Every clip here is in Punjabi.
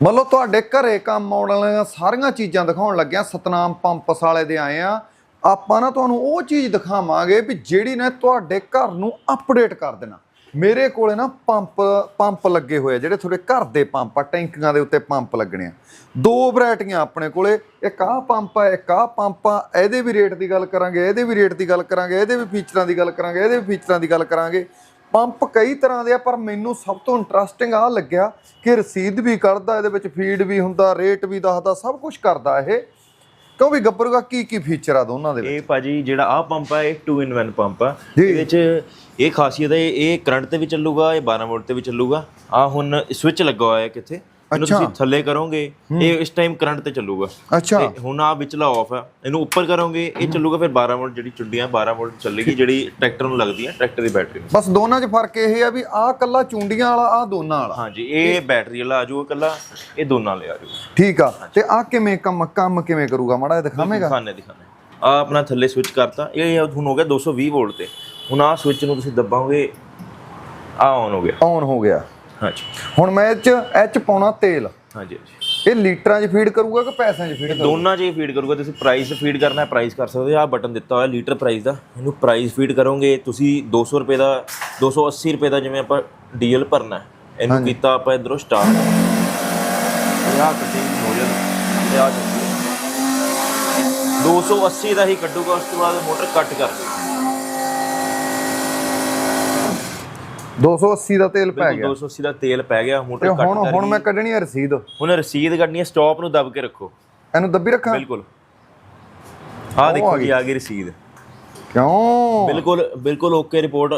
ਮੰਨ ਲਓ ਤੁਹਾਡੇ ਘਰੇ ਕੰਮ ਆਉਣ ਵਾਲੀਆਂ ਸਾਰੀਆਂ ਚੀਜ਼ਾਂ ਦਿਖਾਉਣ ਲੱਗਿਆ, ਸਤਨਾਮ ਪੰਪਸ ਵਾਲੇ ਦੇ ਆਏ ਆ। ਆਪਾਂ ਨਾ ਤੁਹਾਨੂੰ ਉਹ ਚੀਜ਼ ਦਿਖਾਵਾਂਗੇ ਵੀ ਜਿਹੜੀ ਨੇ ਤੁਹਾਡੇ ਘਰ ਨੂੰ ਅਪਡੇਟ ਕਰ ਦੇਣਾ। ਮੇਰੇ ਕੋਲੇ ਨਾ ਪੰਪ ਪੰਪ ਲੱਗੇ ਹੋਏ ਆ, ਜਿਹੜੇ ਤੁਹਾਡੇ ਘਰ ਦੇ ਪੰਪ ਆ, ਟੈਂਕੀਆਂ ਦੇ ਉੱਤੇ ਪੰਪ ਲੱਗਣੇ ਆ। ਦੋ ਵੈਰਾਈਟੀਆਂ ਆਪਣੇ ਕੋਲੇ, ਇੱਕ ਆਹ ਪੰਪ ਆ, ਇੱਕ ਆਹ ਪੰਪ ਆ। ਇਹਦੇ ਵੀ ਰੇਟ ਦੀ ਗੱਲ ਕਰਾਂਗੇ, ਇਹਦੇ ਵੀ ਰੇਟ ਦੀ ਗੱਲ ਕਰਾਂਗੇ, ਇਹਦੇ ਵੀ ਫੀਚਰਾਂ ਦੀ ਗੱਲ ਕਰਾਂਗੇ, ਇਹਦੇ ਵੀ ਫੀਚਰਾਂ ਦੀ ਗੱਲ ਕਰਾਂਗੇ। ਪੰਪ ਕਈ ਤਰ੍ਹਾਂ ਦੇ ਆ ਪਰ ਮੈਨੂੰ ਸਭ ਤੋਂ ਇੰਟਰਸਟਿੰਗ ਆ ਲੱਗਿਆ ਕਿ ਰਸੀਦ ਵੀ ਕੱਢਦਾ ਇਹਦੇ ਵਿੱਚ ਫੀਡ ਵੀ ਹੁੰਦਾ ਰੇਟ ਵੀ ਦੱਸਦਾ ਸਭ ਕੁਝ ਕਰਦਾ ਇਹ। ਕਿਉਂ ਵੀ ਗੱਬਰੂਗਾ ਕੀ ਕੀ ਫੀਚਰ ਆ ਦੋਨਾਂ ਦੇ ਵਿੱਚ? ਇਹ ਭਾਜੀ ਜਿਹੜਾ ਆਹ ਪੰਪ ਆ ਇਹ 2 ਇਨ 1 ਪੰਪ ਆ। ਇਹਦੇ ਚ ਇਹ ਖਾਸੀਅਤ ਹੈ ਇਹ ਕਰੰਟ ਤੇ ਵੀ ਚੱਲੂਗਾ ਇਹ 12 ਵੋਲਟ ਤੇ ਵੀ ਚੱਲੂਗਾ। ਆ ਹੁਣ ਸਵਿਚ ਲੱਗਾ ਹੋਇਆ ਹੈ ਕਿੱਥੇ ਇਹਨੂੰ ਅੱਛਾ। ਤੁਸੀਂ ਥੱਲੇ ਕਰੋਗੇ ਇਹ ਇਸ ਟਾਈਮ ਕਰੰਟ ਤੇ ਚੱਲੂਗਾ। ਅੱਛਾ। ਹੁਣ ਆ ਵਿਚਲਾ ਆਫ ਹੈ ਇਹਨੂੰ ਉੱਪਰ ਕਰੋਗੇ ਇਹ ਚੱਲੂਗਾ ਫਿਰ 12 ਵੋਲਟ ਜਿਹੜੀ ਚੁੰਡੀਆਂ 12 ਵੋਲਟ ਚੱਲੇਗੀ ਜਿਹੜੀ ਟਰੈਕਟਰ ਨੂੰ ਲੱਗਦੀ ਹੈ ਟਰੈਕਟਰ ਦੀ ਬੈਟਰੀ ਨੂੰ। ਬਸ ਦੋਨਾਂ 'ਚ ਫ਼ਰਕ ਇਹ ਆ ਵੀ ਆਹ ਕੱਲਾ ਚੁੰਡੀਆਂ ਵਾਲਾ ਆਹ ਦੋਨਾਂ ਵਾਲਾ। ਹਾਂਜੀ ਇਹ ਬੈਟਰੀ ਵਾਲਾ ਆ ਜਾਊਗਾ ਕੱਲਾ ਇਹ ਦੋਨਾਂ ਵਾਲੇ ਆ ਜਾਊਗਾ ਠੀਕ ਆ ਤੇ ਆਹ ਕਿਵੇਂ ਕੰਮ ਕੰਮ ਕਿਵੇਂ ਕਰੂਗਾ? ਮਾੜਾ ਦਿਖਾਵੇਂਗਾ? ਦਿਖਾਣੇ ਦਿਖਾਣੇ ਆ ਆਪਣਾ ਥੱਲੇ ਸਵਿਚ ਕਰਤਾ ਇਹ ਹੁਣ ਹੋ ਗਿਆ 220 ਵੋਲਟ ਤੇ। ਹੁਣ ਆ ਸਵਿਚ ਨੂੰ ਤੁਸੀਂ ਦੱਬਾਓਗੇ ਆ ਆਨ ਹੋ ਗਿਆ। ਔਨ ਹੋ ਗਿਆ। ਹਾਂਜੀ। ਹੁਣ ਮੈਂ ਇਹ 'ਚ ਇਹ 'ਚ ਪਾਉਣਾ ਤੇਲ। ਹਾਂਜੀ ਇਹ ਲੀਟਰਾਂ 'ਚ ਫੀਡ ਕਰੂਗਾ ਕਿ ਪੈਸਿਆਂ 'ਚ ਫੀਡ ਕਰੂਗਾ? ਦੋਨਾਂ 'ਚ ਹੀ ਫੀਡ ਕਰੂਗਾ। ਤੁਸੀਂ ਪ੍ਰਾਈਸ ਫੀਡ ਕਰਨਾ ਹੈ ਪ੍ਰਾਈਸ ਕਰ ਸਕਦੇ ਹੋ। ਆ ਬਟਨ ਦਿੱਤਾ ਹੋਇਆ ਲੀਟਰ ਪ੍ਰਾਈਸ ਦਾ। ਇਹਨੂੰ ਪ੍ਰਾਈਸ ਫੀਡ ਕਰੋਗੇ ਤੁਸੀਂ 200 ਰੁਪਏ ਦਾ 280 ਰੁਪਏ ਦਾ ਜਿਵੇਂ ਆਪਾਂ ਡੀਜ਼ਲ ਭਰਨਾ ਹੈ ਇਹਨੂੰ ਕੀਤਾ ਆਪਾਂ ਇਧਰੋਂ ਸਟਾਰਟ ਆ ਕੱਢੀ ਮੋਜਨ ਤੇ ਆ ਚੱਕੀ 280 ਦਾ ਹੀ ਕੱਢੂਗਾ ਉਸ ਤੋਂ ਬਾਅਦ ਮੋਟਰ ਕੱਟ ਕਰ ਦੇਗਾ 280 ਦਾ ਤੇਲ ਪੈ ਗਿਆ। 280 ਦਾ ਤੇਲ ਪੈ ਗਿਆ ਮੋਟਰ ਕੱਟ ਹੁਣ ਹੁਣ ਮੈਂ ਕੱਢਣੀ ਹੈ ਰਸੀਦ। ਹੁਣ ਰਸੀਦ ਕੱਢਣੀ ਹੈ ਸਟਾਪ ਨੂੰ ਦਬ ਕੇ ਰੱਖੋ। ਇਹਨੂੰ ਦੱਬੀ ਰੱਖਾਂ? ਬਿਲਕੁਲ। ਆ ਦੇਖੋ ਜੀ ਆ ਗਈ ਰਸੀਦ। ਕਿਉਂ? ਬਿਲਕੁਲ ਬਿਲਕੁਲ okay report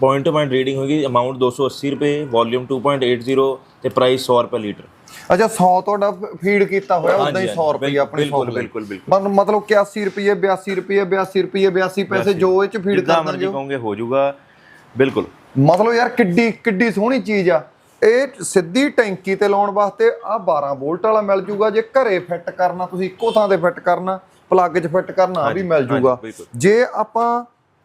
point two point reading ਹੋਗੀ ਅਮਾਉਂਟ 280 ਰੁਪਏ ਵੋਲਿਊਮ 2.80 ਤੇ ਪ੍ਰਾਈਸ 100 ਰੁਪਏ ਲੀਟਰ। ਅੱਛਾ 100 ਤੁਹਾਡਾ ਫੀਡ ਕੀਤਾ ਹੋਇਆ ਉਦਾਂ ਹੀ 100 ਰੁਪਏ ਆਪਣੀ ਬਿਲਕੁਲ ਸ਼ੌਪ ਲਈ ਬਿਲਕੁਲ ਬਿਲਕੁਲ। ਮਤ- ਮਤਲਬ 81 ਰੁਪਏ 82 ਰੁਪਏ 82 ਰੁਪਏ 82 ਪੈਸੇ ਜੋ ਇਹ ਚ ਫੀਡ ਜਿੱਦਾਂ ਕਰ ਮਰਜ਼ੀ ਦਾਂਗੇ ਕਹੋਗੇ ਹੋ ਜਾਊਗਾ। ਬਿਲਕੁਲ। ਮਤਲਬ ਯਾਰ ਕਿੱਡੀ ਕਿੱਡੀ ਸੋਹਣੀ ਚੀਜ਼ ਆ। ਇਹ ਸਿੱਧੀ ਟੈਂਕੀ ਤੇ ਲਾਉਣ ਵਾਸਤੇ ਆ 12 ਵੋਲਟ ਵਾਲਾ ਮਿਲ ਜੂਗਾ। ਜੇ ਘਰੇ ਫਿੱਟ ਕਰਨਾ ਤੁਸੀਂ ਇੱਕੋ ਥਾਂ ਤੇ ਫਿੱਟ ਕਰਨਾ ਪਲੱਗ 'ਚ ਫਿੱਟ ਕਰਨਾ ਆ ਵੀ ਮਿਲ ਜੂਗਾ। ਜੇ ਆਪਾਂ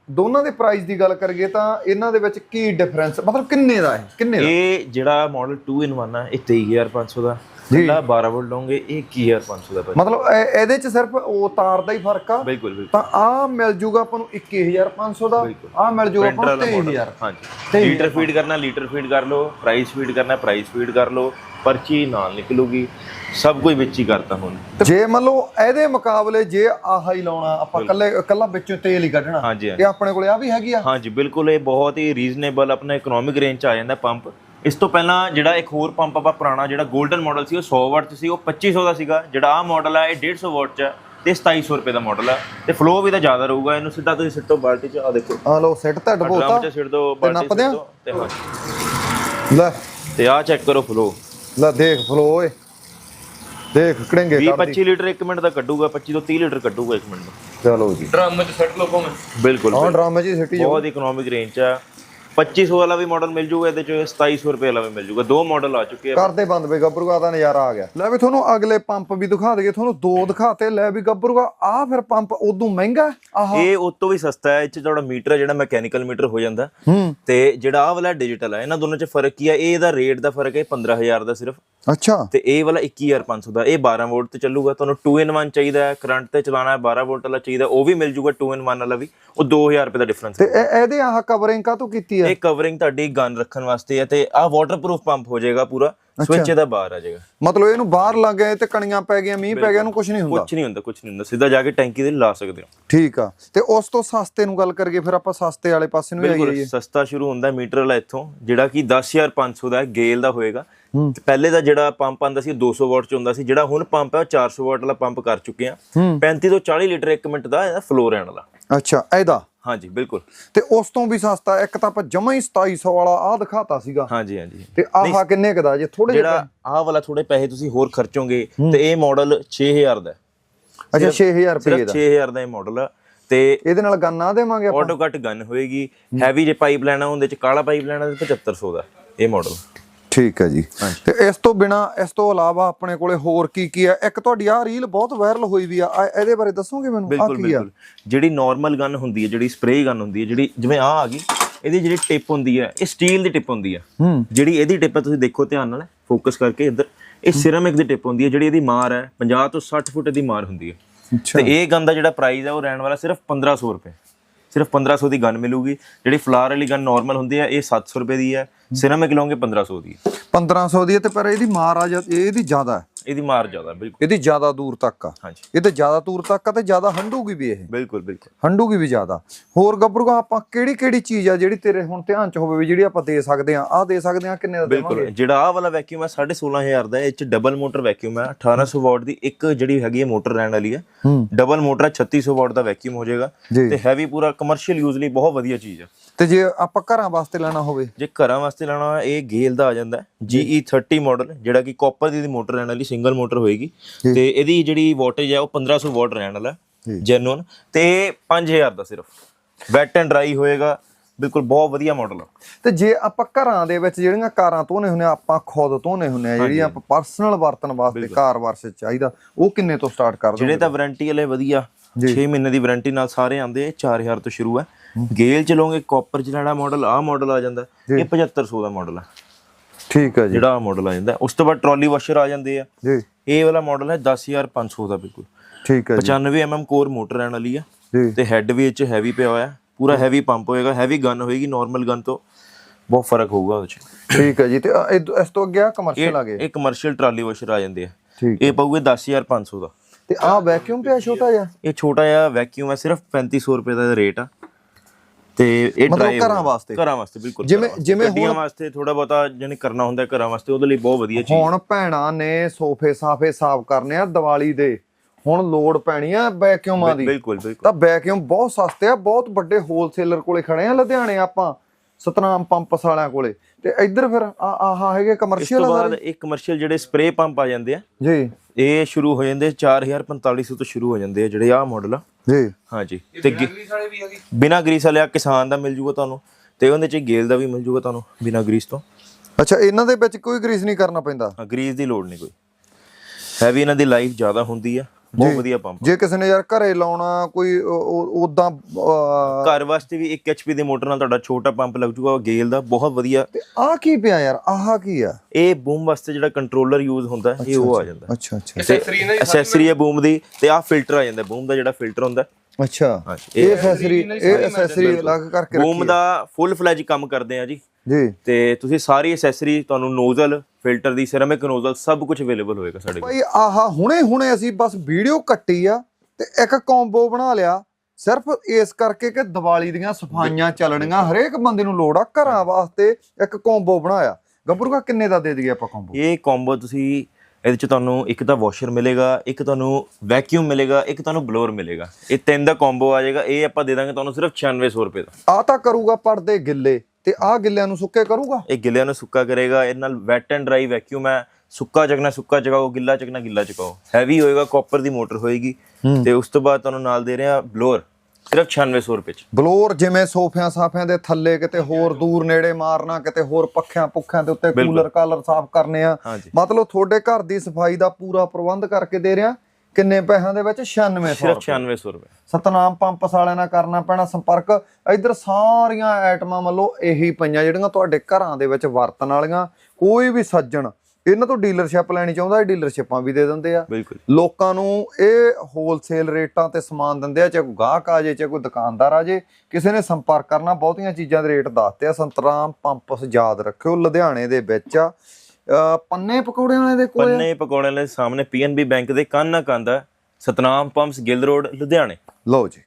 ਦੋਨਾਂ ਦੇ ਪ੍ਰਾਈਸ ਦੀ ਗੱਲ ਕਰੀਏ ਤਾਂ ਇਹਨਾਂ ਦੇ ਵਿੱਚ ਕੀ ਡਿਫਰੈਂਸ ਮਤਲਬ ਕਿੰਨੇ ਦਾ ਹੈ ਕਿੰਨੇ ਦਾ? ਇਹ ਜਿਹੜਾ ਮਾਡਲ 2 ਇਨ 1 ਆ ਇਹ 23500 ਦਾ। ਜਿਹੜਾ 12 ਵੋਲਟ ਲਓਗੇ ਇਹ 21500 ਦਾ ਭਾਜੀ? ਮਤਲਬ ਇਹ- ਇਹਦੇ 'ਚ ਸਿਰਫ ਉਹ ਤਾਰ ਦਾ ਹੀ ਫ਼ਰਕ ਆ। ਬਿਲਕੁਲ ਬਿਲਕੁਲ। ਤਾਂ ਆ ਮਿਲ ਜੂਗਾ ਆਪਾਂ ਨੂੰ 21500 ਦਾ। ਆ ਮਿਲ ਜੂਗਾ ਆਪਾਂ ਨੂੰ ਵਾਲਾ 23000 ਮਾਡਲ ਹਾਂਜੀ। ਲੀਟਰ ਫੀਡ ਕਰਨਾ ਲੀਟਰ ਫੀਡ ਕਰ ਲਓ ਪ੍ਰਾਈਸ ਫੀਡ ਕਰਨਾ ਪ੍ਰਾਈਸ ਫੀਡ ਕਰ ਲਓ ਪਰਚੀ ਨਾਲ ਨਿਕਲੂਗੀ ਸਭ ਕੁਝ ਵਿੱਚ ਹੀ ਕਰਤਾ ਹੁਣ। ਜੇ ਮੰਨ ਲਓ ਇਹਦੇ ਮੁਕਾਬਲੇ ਜੇ ਆਹ ਹੀ ਲਾਉਣਾ ਆਪਾਂ ਕੱਲੇ ਕੱਲਾ ਵਿੱਚੋਂ ਤੇਲ ਹੀ ਕੱਢਣਾ ਹਾਂਜੀ ਇਹ ਆਪਣੇ ਕੋਲੇ ਆ ਵੀ ਹੈਗੀ ਆ? ਹਾਂਜੀ ਬਿਲਕੁਲ ਇਹ ਬਹੁਤ ਹੀ ਰੀਜ਼ਨੇਬਲ ਆਪਣਾ ਇਕਨੋਮਿਕ ਰੇਂਜ ਚ ਆ ਜਾਂਦਾ ਪੰਪ ਇਸ ਤੋਂ ਪਹਿਲਾਂ ਜਿਹੜਾ ਇੱਕ ਹੋਰ ਪੰਪ ਆਪਾਂ ਪੁਰਾਣਾ ਜਿਹੜਾ 골ਡਨ ਮਾਡਲ ਸੀ ਉਹ 100 ਵਾਟ ਚ ਸੀ ਉਹ 2500 ਦਾ ਸੀਗਾ। ਜਿਹੜਾ ਆਹ ਮਾਡਲ ਆ ਇਹ 150 ਵਾਟ ਚ ਹੈ ਤੇ 2700 ਰੁਪਏ ਦਾ ਮਾਡਲ ਆ। ਤੇ ਫਲੋ ਵੀ ਤਾਂ ਜ਼ਿਆਦਾ ਰਹੂਗਾ ਇਹਨੂੰ ਸਿੱਧਾ ਤੁਸੀਂ ਸਿੱਟੋ ਬਾਲਟੀ ਚ ਆ ਦੇਖੋ। ਆ ਲਓ ਸਿੱਟ ਤਾਂ ਡਰਮ ਡਬੋਤਾ ਚ ਸਿੱਟ ਦੋ ਬਾਲਟੀ ਆ? ਸਿੱਟ ਤੇ ਹਾਂਜੀ ਲੈ। ਤੇ ਆਹ ਚੈੱਕ ਕਰੋ ਫਲੋ ਲੈ ਦੇਖ ਫਲੋ ਓਏ। ਦੇਖ ਕੜੇਂਗੇ 20 ਕੱਢਦੀ 25 ਲੀਟਰ 1 ਮਿੰਟ ਦਾ ਕੱਢੂਗਾ 25 ਤੋਂ 30 ਲੀਟਰ ਕੱਢੂਗਾ 1 ਮਿੰਟ ਦਾ। ਚਲੋ ਜੀ। ਡਰਮ ਚ ਸੱਟ ਲਓ ਭਾਵੇਂ। ਬਿਲਕੁਲ ਆਹ ਡਰਾਮੇ ਜੀ ਸਿੱਟੀ ਜਾਓ। ਬਹੁਤ ਇਕਨੋਮਿਕ ਰੇਂਜ ਚ ਆ। 2500 ਵਾਲਾ ਵੀ ਮਾਡਲ ਮਿਲ ਜੂਗਾ ਇਹਦੇ ਚ 2700 ਰੁਪਏ ਵਾਲਾ ਵੀ ਮਿਲ ਜੂਗਾ। ਦੋ ਮਾਡਲ ਆ ਚੁੱਕੇ ਆ। ਕਰਦੇ ਬੰਦ ਵੇ ਗੱਭਰੂਆ ਦਾ ਨਜ਼ਾਰਾ ਆ ਗਿਆ। ਲੈ ਵੀ ਤੁਹਾਨੂੰ ਅਗਲੇ ਪੰਪ ਵੀ ਦਿਖਾ ਦਈਏ ਤੁਹਾਨੂੰ ਦੋ ਦਿਖਾਤੇ ਲੈ ਵੀ ਗੱਭਰੂਆ ਆ ਫਿਰ ਪੰਪ ਉਦੋਂ ਮਹਿੰਗਾ ਆਹ। ਇਹ ਉਸ ਤੋਂ ਵੀ ਸਸਤਾ ਹੈ ਇਹ ਚ ਤੁਹਾਡਾ ਮੀਟਰ ਹੈ ਜਿਹੜਾ ਮੈਕੈਨੀਕਲ ਮੀਟਰ ਹੋ ਜਾਂਦਾ। ਤੇ ਜਿਹੜਾ ਆਹ ਵਾਲਾ ਡਿਜੀਟਲ ਹੈ ਇਹਨਾਂ ਦੋਨਾਂ ਚ ਫ਼ਰਕ ਕੀ ਹੈ ਇਹ ਇਹਦਾ ਰੇਟ ਦਾ ਫ਼ਰਕ ਹੈ 15000 ਦਾ ਸਿਰਫ। ਅੱਛਾ। ਤੇ ਇਹ ਵਾਲਾ 21500 ਦਾ ਇਹ 12 ਵੋਲਟ ਤੇ ਚੱਲੂਗਾ ਤੁਹਾਨੂੰ 2 in 1 ਚਾਹੀਦਾ ਹੈ ਕਰੰਟ ਤੇ ਚਲਾਣਾ ਹੈ 12 ਵੋਲਟ ਵਾਲਾ ਚਾਹੀਦਾ ਉਹ ਵੀ ਮਿਲ ਜੂਗਾ 2 in 1 ਵਾਲਾ ਵੀ ਉਹ 2000 ਰੁਪਏ ਦਾ ਡਿਫਰੈਂਸ ਤੇ ਇਹ- ਇਹਦੇ ਆਹ ਕਵਰਿੰਗ ਕਾ ਤੂੰ ਕੀਤੀ ਹੈ? ਇਹ ਕਵਰਿੰਗ ਤੁਹਾਡੀ ਗਨ ਰੱਖਣ ਵਾਸਤੇ ਹੈ ਤੇ ਆਹ ਵਾਟਰਪ੍ਰੂਫ ਪੰਪ ਹੋ ਜਾਏਗਾ ਪੂਰਾ ਸਵਿਚ ਇਹਦਾ ਬਾਹਰ ਆ ਜਾਏਗਾ ਮਤਲਬ ਇਹਨੂੰ ਬਾਹਰ ਲੱਗ ਗਏ ਤੇ ਕਣੀਆਂ ਪੈ ਗਈਆਂ ਮੀਂਹ ਪੈ ਗਿਆ ਇਹਨੂੰ ਕੁਝ ਨਹੀਂ ਹੁੰਦਾ। ਕੁਝ ਨਹੀਂ ਹੁੰਦਾ ਕੁਝ ਨਹੀਂ ਹੁੰਦਾ। ਸਿੱਧਾ ਜਾ ਕੇ ਟੈਂਕੀ ਤੇ ਲਾ ਸਕਦੇ ਹੋ। ਠੀਕ ਆ। ਤੇ ਉਸ ਤੋਂ ਸਸਤੇ ਨੂੰ ਗੱਲ ਕਰੀਏ ਫਿਰ ਆਪਾਂ ਸਸਤੇ ਵਾਲੇ ਪਾਸੇ ਨੂੰ ਵੀ ਬਿਲਕੁਲ ਆਈਏ। ਸਸਤਾ ਸ਼ੁਰੂ ਹੁੰਦਾ ਮੀਟਰ ਵਾਲਾ ਇੱਥੋਂ ਜਿਹੜਾ ਕਿ 10500 ਦਾ ਹੈ ਗੇਲ ਦਾ ਹੋਏਗਾ। ਤੇ ਪਹਿਲੇ ਦਾ ਜਿਹੜਾ ਪੰਪ ਆਂਦਾ ਸੀ ਉਹ 200 ਵਾਟ ਚ ਹੁੰਦਾ ਸੀ ਜਿਹੜਾ ਹੁਣ ਪੰਪ ਹੈ ਉਹ 400 ਵਾਟ ਵਾਲਾ ਪੰਪ ਕਰ ਚੁੱਕੇ ਆ 35 ਤੋਂ 40 ਲੀਟਰ ਇੱਕ ਮਿੰਟ ਦਾ ਇਹਦਾ ਫਲੋ ਰਹਿਣ ਵਾਲਾ। ਅੱਛਾ ਇਹਦਾ? ਹਾਂਜੀ ਬਿਲਕੁਲ। ਤੇ ਉਸ ਤੋਂ ਵੀ ਸਸਤਾ ਇੱਕ ਤਾਂ ਆਪਾਂ ਜਮਾ ਹੀ 2700 ਵਾਲਾ ਆਹ ਦਿਖਾਤਾ ਸੀਗਾ। ਹਾਂਜੀ ਹਾਂਜੀ। ਤੇ ਆਹ ਕਿੰਨੇ ਕੁ ਦਾ ਜੇ ਥੋੜੇ ਜਿਹਾ ਜਿਹੜਾ ਆਹ ਵਾਲਾ ਥੋੜੇ ਪੈਸੇ ਤੁਸੀਂ ਹੋਰ ਖਰਚੋਗੇ ਤੇ ਇਹ ਮਾਡਲ 6000 ਦਾ ਅੱਛਾ 6000 ਰੁਪਏ ਸਿਰਫ 6000 ਦਾ ਇਹ ਮਾਡਲ ਆ ਤੇ ਇਹਦੇ ਨਾਲ ਗੰਨ ਨਾ ਦੇਵਾਂਗੇ ਆਪਾਂ? ਆਟੋ ਕੱਟ ਗਨ ਹੋਏਗੀ। ਹੈਵੀ ਜੇ ਪਾਈਪ ਲੈਣਾ ਉਹਦੇ ਚ ਕਾਲਾ ਪਾਈਪ ਲੈਣਾ ਤੇ 7500 ਦਾ ਇਹ ਮਾਡਲ ਠੀਕ ਹੈ ਜੀ। ਤੇ ਇਸ ਤੋਂ ਬਿਨਾ ਇਸ ਤੋਂ ਇਲਾਵਾ ਆਪਣੇ ਕੋਲੇ ਹੋਰ ਕੀ ਕੀ ਹੈ? ਇੱਕ ਤੁਹਾਡੀ ਆਹ ਰੀਲ ਬਹੁਤ ਵਾਇਰਲ ਹੋਈ ਵੀ ਆ। ਇਹਦੇ ਬਾਰੇ ਦੱਸੋਗੇ ਮੈਨੂੰ? ਆ ਬਿਲਕੁਲ ਕੀ ਆ? ਬਿਲਕੁਲ। ਜਿਹੜੀ ਨਾਰਮਲ ਗਨ ਹੁੰਦੀ ਹੈ ਜਿਹੜੀ ਸਪਰੇਅ ਗਨ ਹੁੰਦੀ ਹੈ ਜਿਹੜੀ ਜਿਵੇਂ ਆ ਆ ਗਈ ਇਹਦੀ ਜਿਹੜੀ ਟਿਪ ਹੁੰਦੀ ਹੈ ਇਹ ਸਟੀਲ ਦੀ ਟਿਪ ਹੁੰਦੀ ਹੈ। ਹੂੰ। ਜਿਹੜੀ ਇਹਦੀ ਟਿਪ ਹੈ ਤੁਸੀਂ ਦੇਖੋ ਧਿਆਨ ਨਾਲ ਫੋਕਸ ਕਰਕੇ ਇੱਧਰ। ਇਹ ਸਿਰਮਿਕ ਦੀ ਟਿਪ ਹੁੰਦੀ ਹੈ ਜਿਹੜੀ ਇਹਦੀ ਮਾਰ ਹੈ 50 ਤੋਂ 60 ਫੁੱਟ ਦੀ ਮਾਰ ਹੁੰਦੀ ਹੈ। ਅੱਛਾ। ਤੇ ਇਹ ਗਨ ਦਾ ਜਿਹੜਾ ਪ੍ਰਾਈਸ ਹੈ ਉਹ ਰਹਿਣ ਵਾਲਾ ਸਿਰਫ 1500 ਰੁਪਏ। ਸਿਰਫ 1500 ਦੀ ਗਨ ਮਿਲੂਗੀ। ਜਿਹੜੀ ਫਲਾਰ ਵਾਲੀ ਗਨ ਨਾਰਮਲ ਹੁੰਦੀ ਹੈ ਇਹ 700 ਰੁਪਏ ਦੀ ਹੈ। ਸਿਰਮਿਕ ਲਓਗੇ 1500 ਦੀ। ਹੈ 1500 ਦੀ ਹੈ ਤੇ ਪਰ ਇਹਦੀ ਮਾਰ ਆ ਜਾ ਇਹਦੀ ਜ਼ਿਆਦਾ ਹੈ। ਇਹਦੀ ਮਾਰ ਜ਼ਿਆਦਾ ਬਿਲਕੁਲ। ਇਹਦੀ ਜ਼ਿਆਦਾ ਦੂਰ ਤੱਕ ਆ। ਹਾਂਜੀ। ਇਹ ਤੇ ਜ਼ਿਆਦਾ ਦੂਰ ਤੱਕ ਆ ਤੇ ਜ਼ਿਆਦਾ ਹੰਡੂਗੀ ਵੀ ਇਹ। ਬਿਲਕੁਲ ਬਿਲਕੁਲ। ਹੰਡੂਗੀ ਵੀ ਜ਼ਿਆਦਾ। ਹੋਰ ਗੱਭਰੂ ਆਪਾਂ ਕਿਹੜੀ ਕਿਹੜੀ ਚੀਜ਼ ਆ ਜਿਹੜੀ ਤੇਰੇ ਹੁਣ ਧਿਆਨ ਚ ਹੋਵੇ ਵੀ ਜਿਹੜੀ ਆਪਾਂ ਦੇ ਸਕਦੇ ਆ? ਆ ਦੇ ਸਕਦੇ ਆ ਕਿੰਨੇ ਦਾ ਬਿਲਕੁਲ। ਦੇਵਾਂਗੇ? ਜਿਹੜਾ ਆਹ ਵਾਲਾ ਵੈਕਿਊਮ ਹੈ 16500 ਦਾ ਇਹ ਚ ਡਬਲ ਮੋਟਰ ਵੈਕਿਊਮ ਹੈ 1800 ਵਾਟ ਦੀ ਇੱਕ ਜਿਹੜੀ ਹੈਗੀ ਹੈ ਮੋਟਰ ਰਹਿਣ ਵਾਲੀ ਹੈ। ਡਬਲ ਮੋਟਰ ਹੈ 3600 ਵਾਟ ਦਾ ਵੈਕਿਊਮ ਹੋ ਜਾਏਗਾ। ਤੇ ਹੈਵੀ ਪੂਰਾ ਕਮਰਸ਼ੀਅਲ ਯੂਜ਼ ਲਈ ਬਹੁਤ ਵਧੀਆ ਚੀਜ਼ ਹੈ ਤੇ ਜੇ ਆਪਾਂ ਘਰਾਂ ਵਾਸਤੇ ਲੈਣਾ ਹੋਵੇ? ਜੇ ਘਰਾਂ ਵਾਸਤੇ ਲੈਣਾ ਇਹ ਗੇਲ ਦਾ ਆ ਜਾਂਦਾ ਹੈ। GE 30 ਮਾਡਲ ਜਿਹੜਾ ਕਿ ਕਾਪਰ ਦੀ ਮੋਟਰ ਰਹਿਣ ਵਾਲੀ ਸਿੰਗਲ ਮੋਟਰ ਹੋਏਗੀ। ਜੀ। ਤੇ ਇਹਦੀ ਜਿਹੜੀ ਵਾਟੇਜ ਹੈ ਉਹ 1500 ਵਾਟ ਰਹਿਣ ਵਾਲਾ ਜੀ। ਜੈਨੂਨ ਤੇ ਇਹ 5000 ਦਾ ਸਿਰਫ। ਵੈਟ ਐਂਡ ਡਰਾਈ ਹੋਏਗਾ ਬਿਲਕੁਲ ਬਹੁਤ ਵਧੀਆ ਮਾਡਲ ਆ। ਤੇ ਜੇ ਆਪਾਂ ਘਰਾਂ ਦੇ ਵਿੱਚ ਜਿਹੜੀਆਂ ਕਾਰਾਂ ਧੋਨੇ ਹੁੰਦੇ ਆ ਆਪਾਂ ਖੁਦ ਧੋਨੇ ਹੁੰਦੇ ਆ ਜਿਹੜੀਆਂ ਆਪਾਂ ਪਰਸਨਲ ਵਰਤਨ ਵਾਸਤੇ ਕਾਰ ਵਾਸਤੇ ਚਾਹੀਦਾ ਉਹ ਕਿੰਨੇ ਤੋਂ ਸਟਾਰਟ ਕਰ ਜਿਹੜੇ ਤਾਂ ਵਾਰੰਟੀ ਵਾਲੇ ਵਧੀਆ ਜੀ। 6 ਮਹੀਨੇ ਦੀ ਵਾਰੰਟੀ ਨਾਲ ਸਾਰੇ ਆਉਂਦੇ ਆ 4000 ਤੋਂ ਸ਼ੁਰੂ ਹੈ। ਗੇਲ ਚ ਲਓਗੇ ਕਾਪਰ ਜਿਹੜਾ ਮਾਡਲ ਆ ਮਾਡਲ ਆ ਜਾਂਦਾ ਇਹ 7500 ਦਾ ਮਾਡਲ ਹੈ ਠੀਕ ਹੈ ਜੀ। ਜਿਹੜਾ ਮਾਡਲ ਆ ਜਾਂਦਾ ਉਸ ਤੋਂ ਬਾਅਦ ਟਰਾਲੀ ਵਾਸ਼ਰ ਆ ਜਾਂਦੇ ਆ। ਜੀ। ਇਹ ਵਾਲਾ ਮਾਡਲ ਹੈ 10500 ਦਾ ਬਿਲਕੁਲ। ਠੀਕ ਹੈ ਜੀ। 95 mm ਕੋਰ ਮੋਟਰ ਰਹਿਣ ਵਾਲੀ ਆ। ਤੇ ਹੈੱਡ ਵੀ ਇਹ ਚ ਹੈਵੀ ਪਿਆ ਹੋਇਆ। ਪੂਰਾ ਹੈਵੀ ਪੰਪ ਹੋਏਗਾ ਹੈਵੀ ਗਨ ਹੋਏਗੀ ਨਾਰਮਲ ਗਨ ਤੋਂ ਬਹੁਤ ਫ਼ਰਕ ਹੋਊਗਾ ਉਹਦੇ ਚ। ਠੀਕ ਹੈ ਜੀ ਤੇ ਇਹ- ਇਸ ਤੋਂ ਅੱਗੇ ਕਮਰਸ਼ੀਅਲ ਆ ਗਏ? ਇਹ ਕਮਰਸ਼ੀਅਲ ਟਰਾਲੀ ਵਾਸ਼ਰ ਆ ਜਾਂਦੇ ਆ। ਠੀਕ ਇਹ ਪਊਗੇ 10500 ਦਾ। ਤੇ ਆਹ ਵੈਕਿਊਮ ਪਿਆ ਛੋਟਾ ਜਿਹਾ? ਇਹ ਛੋਟਾ ਜਿਹਾ ਵੈਕਿਊਮ ਹੈ ਸਿਰਫ 3500 ਰੁਪਏ ਦਾ ਰੇਟ ਆ। ਤੇ ਇਹ ਮਤਲਬ ਘਰਾਂ ਹੋਊਗਾ। ਵਾਸਤੇ? ਘਰਾਂ ਵਾਸਤੇ ਬਿਲਕੁਲ ਜਿਵੇਂ- ਘਰਾਂ ਵਾਸਤੇ। ਜਿਵੇਂ ਗੱਡੀਆਂ ਵਾਸਤੇ ਥੋੜਾ ਬਹੁਤਾ ਜਿਹਨੇ ਕਰਨਾ ਹੁੰਦਾ ਹੈ ਘਰਾਂ ਵਾਸਤੇ ਉਹਦੇ ਲਈ ਬਹੁਤ ਵਧੀਆ ਚੀਜ਼ ਹੁਣ ਭੈਣਾਂ ਨੇ ਸੋਫੇ ਸਾਫੇ ਸਾਫ਼ ਕਰਨੇ ਆ ਦੀਵਾਲੀ ਦੇ। ਹੁਣ ਲੋਡ ਪੈਣੀ ਆ ਵੈਕਿਊਮਾਂ ਦੀ। ਬਿਲਕੁਲ ਬਿਲਕੁਲ। ਤਾਂ ਵੈਕਿਊਮ ਬਹੁਤ ਸਸਤੇ ਆ ਬਹੁਤ ਵੱਡੇ ਹੋਲਸੇਲਰ ਕੋਲੇ ਖੜੇ ਆ ਲੁਧਿਆਣੇ ਆਪਾਂ ਸਤਨਾਮ ਪੰਪਸ ਵਾਲਿਆਂ ਕੋਲੇ। ਤੇ ਇੱਧਰ ਫਿਰ ਆ ਆਹ ਹੈਗੇ ਇਸ ਕਮਰਸ਼ੀਅਲ ਤੋਂ ਬਾਅਦ ਇਹ ਕਮਰਸ਼ੀਅਲ ਜਿਹੜੇ ਸਪਰੇ ਪੰਪ ਆ ਜਾਂਦੇ ਆ ਜੀ। ਇਹ ਸ਼ੁਰੂ ਹੋ ਜਾਂਦੇ 4450 ਤੋਂ ਸ਼ੁਰੂ ਹੋ ਜਾਂਦੇ ਆ ਜਿਹੜੇ ਆਹ ਮਾਡਲ ਆ। ਜੀ। ਹਾਂਜੀ ਤੇ ਬਿਨਾ ਗਰੀਸ ਵਾਲਿਆ ਕਿਸਾਨ ਦਾ ਮਿਲ ਜੂਗਾ ਤੁਹਾਨੂੰ ਤੇ ਉਹਦੇ ਚ ਗੇਲ ਦਾ ਵੀ ਮਿਲ ਜੂਗਾ ਤੁਹਾਨੂੰ ਬਿਨਾ ਗਰੀਸ ਤੋਂ। ਅੱਛਾ ਇਹਨਾਂ ਦੇ ਵਿੱਚ ਕੋਈ ਗਰੀਸ ਨਹੀਂ ਕਰਨਾ ਪੈਂਦਾ? ਹਾਂ ਗਰੀਸ ਦੀ ਲੋੜ ਨਹੀਂ ਕੋਈ। ਹੈਵੀ ਇਹਨਾਂ ਦੀ ਲਾਈਫ ਜ਼ਿਆਦਾ ਹੁੰਦੀ ਆ। ਬਹੁਤ ਵਧੀਆ ਪੰਪ ਜੇ ਕਿਸੇ ਨੇ ਯਾਰ ਘਰੇ ਲਾਉਣਾ ਕੋਈ ਉਦਾਂ ਘਰ ਵਾਸਤੇ ਵੀ 1 HP ਦੀ ਮੋਟਰ ਨਾਲ ਤੁਹਾਡਾ ਛੋਟਾ ਪੰਪ ਲੱਗ ਜੂਗਾ ਗੇਲ ਦਾ ਬਹੁਤ ਵਧੀਆ। ਤੇ ਆਹ ਕੀ ਪਿਆ ਯਾਰ? ਆਹ ਕੀ ਆ? ਇਹ ਬੂਮ ਵਾਸਤੇ ਜਿਹੜਾ ਕੰਟਰੋਲਰ ਯੂਜ਼ ਹੁੰਦਾ ਹੈ, ਇਹ ਉਹ ਆ ਜਾਂਦਾ। ਅੱਛਾ ਅੱਛਾ। ਐਕਸੈਸਰੀ ਹੈ ਬੂਮ ਦੀ ਤੇ ਆਹ ਫਿਲਟਰ ਆ ਜਾਂਦਾ ਬੂਮ ਦਾ ਜਿਹੜਾ ਫਿਲਟਰ ਹੁੰਦਾ। ਅੱਛਾ। ਇਹ ਐਕਸੈਸਰੀ ਇਹ ਐਕਸੈਸਰੀ ਅਲੱਗ ਕਰਕੇ ਬੂਮ ਦਾ ਫੁੱਲ ਫਲੈਜ ਕੰਮ ਕਰਦੇ ਆ ਜੀ। ਜੀ। ਤੇ ਤੁਸੀਂ ਸਾਰੀ ਐਕਸੈਸਰੀ ਤੁਹਾਨੂੰ ਨੋਜ਼ਲ ਫਿਲਟਰ ਦੀ ਸਿਰਮਿਕ ਨੋਜ਼ਲ ਸਭ ਕੁਝ ਅਵੇਲੇਬਲ ਹੋਏਗਾ ਸਾਡੇ ਕੋਲ। ਭਾਈ ਆਹਾ ਹੁਣੇ ਹੁਣੇ ਅਸੀਂ ਬਸ ਵੀਡੀਓ ਕੱਟੀ ਆ ਤੇ ਇੱਕ ਕੰਬੋ ਬਣਾ ਲਿਆ। ਸਿਰਫ ਇਸ ਕਰਕੇ ਕਿ ਦੀਵਾਲੀ ਦੀਆਂ ਸਫਾਈਆਂ ਚੱਲਣੀਆਂ ਹਰੇਕ ਬੰਦੇ ਨੂੰ ਲੋੜ ਆ ਘਰਾਂ ਵਾਸਤੇ ਇੱਕ ਕੰਬੋ ਬਣਾਇਆ। ਗੱਭਰੂਗਾ ਕਿੰਨੇ ਦਾ ਦੇ ਦਈਏ ਆਪਾਂ ਕੰਬੋ ਇਹ ਕੰਬੋ ਤੁਸੀਂ ਇਹਦੇ ਚ ਤੁਹਾਨੂੰ ਇੱਕ ਤਾਂ ਵਾਸ਼ਰ ਮਿਲੇਗਾ ਇੱਕ ਤੁਹਾਨੂੰ ਵੈਕਿਊਮ ਮਿਲੇਗਾ ਇੱਕ ਤੁਹਾਨੂੰ ਬਲੋਅਰ ਮਿਲੇਗਾ। ਇਹ ਤਿੰਨ ਦਾ ਕੰਬੋ ਆ ਜਾਏਗਾ ਇਹ ਆਪਾਂ ਦੇ ਦਾਂਗੇ ਤੁਹਾਨੂੰ ਸਿਰਫ 9600 ਰੁਪਏ ਦਾ। ਆ ਤਾਂ ਕਰੂਗਾ ਪਰਦੇ ਗਿੱਲੇ। ਤੇ ਆ ਗਿੱਲਿਆਂ ਨੂੰ ਸੁੱਕੇ ਕਰੂਗਾ? ਇਹ ਗਿੱਲਿਆਂ ਨੂੰ ਸੁੱਕਾ ਕਰੇਗਾ ਇਹਦੇ ਨਾਲ ਵੈਟ ਐਂਡ ਡਰਾਈ ਵੈਕਿਊਮ ਹੈ। ਸੁੱਕਾ ਚੱਕਣਾ ਸੁੱਕਾ ਚਕਾਓ ਗਿੱਲਾ ਚੱਕਣਾ ਗਿੱਲਾ ਚਕਾਓ। ਹੈਵੀ ਹੋਏਗਾ ਕਾਪਰ ਦੀ ਮੋਟਰ ਹੋਏਗੀ। ਤੇ ਉਸ ਤੋਂ ਬਾਅਦ ਤੁਹਾਨੂੰ ਨਾਲ ਦੇ ਰਹੇ ਆ ਬਲੋਅਰ ਸਿਰਫ 9600 ਰੁਪਏ ਚ। ਬਲੋਰ ਜਿਵੇਂ ਸੋਫਿਆਂ ਸਾਫਿਆਂ ਦੇ ਥੱਲੇ ਕਿਤੇ ਹੋਰ ਦੂਰ ਨੇੜੇ ਮਾਰਨਾ ਕਿਤੇ ਹੋਰ ਪੱਖਿਆਂ ਪੁੱਖਿਆਂ ਦੇ ਉੱਤੇ ਕੂਲਰ ਕਾਲਰ ਸਾਫ਼ ਕਰਨੇ ਆ। ਮਤਲਬ ਤੁਹਾਡੇ ਘਰ ਦੀ ਸਫ਼ਾਈ ਦਾ ਪੂਰਾ ਪ੍ਰਬੰਧ ਕਰਕੇ ਦੇ ਰਿਹਾ। ਕਿੰਨੇ ਪੈਸਿਆਂ ਦੇ ਵਿੱਚ? 9600 ਸਿਰਫ 9600 ਰੁਪਏ। ਸਤਨਾਮ ਪੰਪਸ ਵਾਲਿਆਂ ਨਾਲ ਕਰਨਾ ਪੈਣਾ ਸੰਪਰਕ। ਇੱਧਰ ਸਾਰੀਆਂ ਆਈਟਮਾਂ ਵੱਲੋਂ ਇਹੀ ਪਈਆਂ ਜਿਹੜੀਆਂ ਤੁਹਾਡੇ ਘਰਾਂ ਦੇ ਵਿੱਚ ਵਰਤਣ ਵਾਲੀਆਂ। ਕੋਈ ਵੀ ਸੱਜਣ ਇਹਨਾਂ ਤੋਂ ਡੀਲਰਸ਼ਿਪ ਲੈਣੀ ਚਾਹੁੰਦਾ ਇਹ ਡੀਲਰਸ਼ਿਪਾਂ ਵੀ ਦੇ ਦਿੰਦੇ ਆ। ਲੋਕਾਂ ਨੂੰ ਇਹ ਹੋਲਸੇਲ ਰੇਟਾਂ ਤੇ ਸਮਾਨ ਦਿੰਦੇ ਆ ਚਾਹੇ ਕੋਈ ਗਾਹਕ ਆ ਜੇ ਚਾਹੇ ਕੋਈ ਦੁਕਾਨਦਾਰ ਆ ਜੇ। ਕਿਸੇ ਨੇ ਸੰਪਰਕ ਕਰਨਾ ਬਹੁਤੀਆਂ ਚੀਜ਼ਾਂ ਦੇ ਰੇਟ ਦੱਸਦੇ ਆ। ਸੰਤਰਾਮ ਪੰਪਸ ਯਾਦ ਰੱਖਿਓ ਲੁਧਿਆਣੇ ਦੇ ਵਿੱਚ ਆ। ਪੰਨੇ ਪਕੌੜਿਆਂ ਵਾਲੇ ਦੇ ਕੋਲ। ਪੰਨੇ ਪਕੌੜਿਆਂ ਦੇ ਸਾਹਮਣੇ ਪੀਐਨਬੀ ਬੈਂਕ ਦੇ ਕੰਨ ਕੰਦਾ ਸਤਨਾਮ ਪੰਪਸ ਗਿੱਲ ਰੋਡ ਲੁਧਿਆਣੇ। ਲਓ ਜੀ।